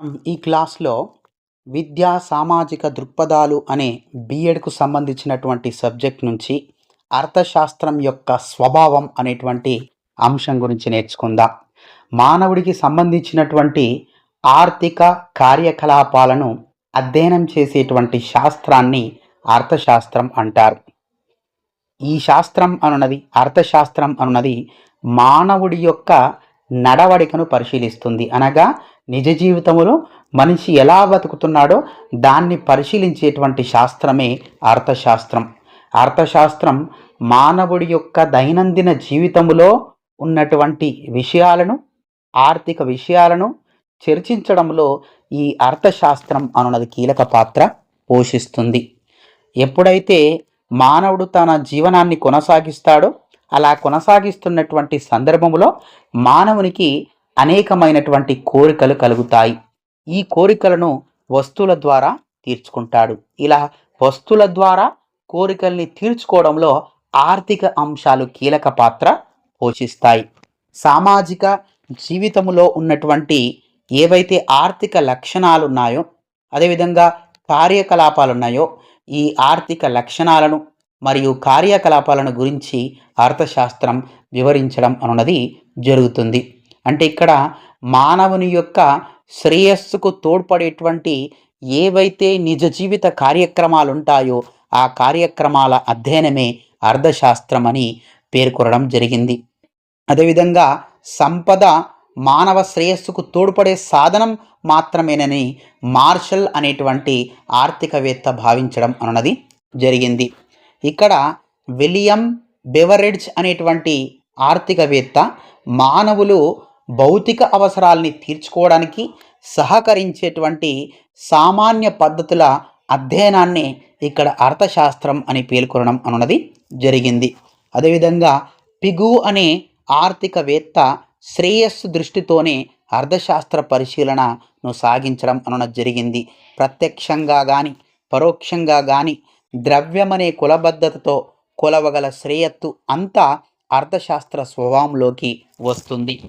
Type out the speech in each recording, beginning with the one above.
ఈ క్లాస్లో విద్యా సామాజిక దృక్పథాలు అనే బీఎడ్కు సంబంధించినటువంటి సబ్జెక్ట్ నుంచి అర్థశాస్త్రం యొక్క స్వభావం అనేటువంటి అంశం గురించి నేర్చుకుందాం. మానవుడికి సంబంధించినటువంటి ఆర్థిక కార్యకలాపాలను అధ్యయనం చేసేటువంటి శాస్త్రాన్ని అర్థశాస్త్రం అంటారు. ఈ శాస్త్రం అనున్నది అర్థశాస్త్రం అనున్నది మానవుడి యొక్క నడవడికను పరిశీలిస్తుంది. అనగా నిజ జీవితంలో మనిషి ఎలా బతుకుతున్నాడో దాన్ని పరిశీలించేటువంటి శాస్త్రమే అర్థశాస్త్రం. అర్థశాస్త్రం మానవుడి యొక్క దైనందిన జీవితంలో ఉన్నటువంటి విషయాలను ఆర్థిక విషయాలను చర్చించడంలో ఈ అర్థశాస్త్రం అనున్నది కీలక పాత్ర పోషిస్తుంది. ఎప్పుడైతే మానవుడు తన జీవనాన్ని కొనసాగిస్తాడో అలా కొనసాగిస్తున్నటువంటి సందర్భంలో మానవునికి అనేకమైనటువంటి కోరికలు కలుగుతాయి. ఈ కోరికలను వస్తువుల ద్వారా తీర్చుకుంటాడు. ఇలా వస్తువుల ద్వారా కోరికల్ని తీర్చుకోవడంలో ఆర్థిక అంశాలు కీలక పాత్ర పోషిస్తాయి. సామాజిక జీవితంలో ఉన్నటువంటి ఏవైతే ఆర్థిక లక్షణాలు ఉన్నాయో అదేవిధంగా కార్యకలాపాలు ఉన్నాయో ఈ ఆర్థిక లక్షణాలను మరియు కార్యకలాపాలను గురించి అర్థశాస్త్రం వివరించడం అన్నది జరుగుతుంది. అంటే ఇక్కడ మానవుని యొక్క శ్రేయస్సుకు తోడ్పడేటువంటి ఏవైతే నిజ జీవిత కార్యక్రమాలు ఉంటాయో ఆ కార్యక్రమాల అధ్యయనమే అర్థశాస్త్రం అని పేర్కొనడం జరిగింది. అదేవిధంగా సంపద మానవ శ్రేయస్సుకు తోడ్పడే సాధనం మాత్రమేనని మార్షల్ అనేటువంటి ఆర్థికవేత్త భావించడం అన్నది జరిగింది. ఇక్కడ విలియం బెవరెడ్జ్ అనేటువంటి ఆర్థికవేత్త మానవులు భౌతిక అవసరాల్ని తీర్చుకోవడానికి సహకరించేటువంటి సామాన్య పద్ధతుల అధ్యయనాన్ని ఇక్కడ అర్థశాస్త్రం అని పేర్కొనడం అన్నది జరిగింది. అదేవిధంగా పిగు అనే ఆర్థికవేత్త శ్రేయస్సు దృష్టితోనే అర్థశాస్త్ర పరిశీలనను సాగించడం అన్నది జరిగింది. ప్రత్యక్షంగా కానీ పరోక్షంగా కానీ ద్రవ్యమనే కులబద్ధతతో కొలవగల శ్రేయత్తు అంతా అర్థశాస్త్ర స్వభావంలోకి వస్తుంది.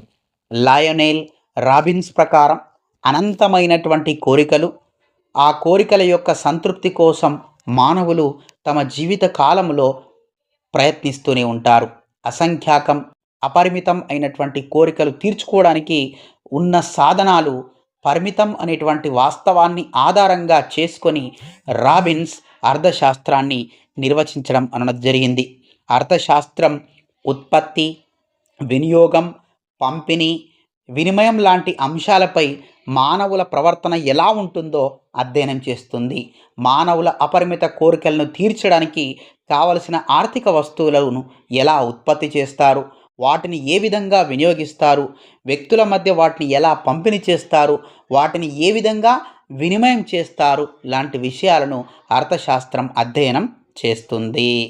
లయోనెల్ రాబిన్స్ ప్రకారం అనంతమైనటువంటి కోరికలు ఆ కోరికల యొక్క సంతృప్తి కోసం మానవులు తమ జీవిత కాలంలో ప్రయత్నిస్తూనే ఉంటారు. అసంఖ్యాకం అపరిమితం అయినటువంటి కోరికలు తీర్చుకోవడానికి ఉన్న సాధనాలు పరిమితం అనేటువంటి వాస్తవాన్ని ఆధారంగా చేసుకొని రాబిన్స్ అర్థశాస్త్రాన్ని నిర్వచించడం అన్నది జరిగింది. అర్థశాస్త్రం ఉత్పత్తి వినియోగం పంపిణీ వినిమయం లాంటి అంశాలపై మానవుల ప్రవర్తన ఎలా ఉంటుందో అధ్యయనం చేస్తుంది. మానవుల అపరిమిత కోరికలను తీర్చడానికి కావలసిన ఆర్థిక వస్తువులను ఎలా ఉత్పత్తి చేస్తారు? వాటిని ఏ విధంగా వినియోగిస్తారు? వ్యక్తుల మధ్య వాటిని ఎలా పంపిణీ చేస్తారు? వాటిని ఏ విధంగా వినిమయం చేస్తారు? లాంటి విషయాలను అర్థశాస్త్రం అధ్యయనం చేస్తుంది.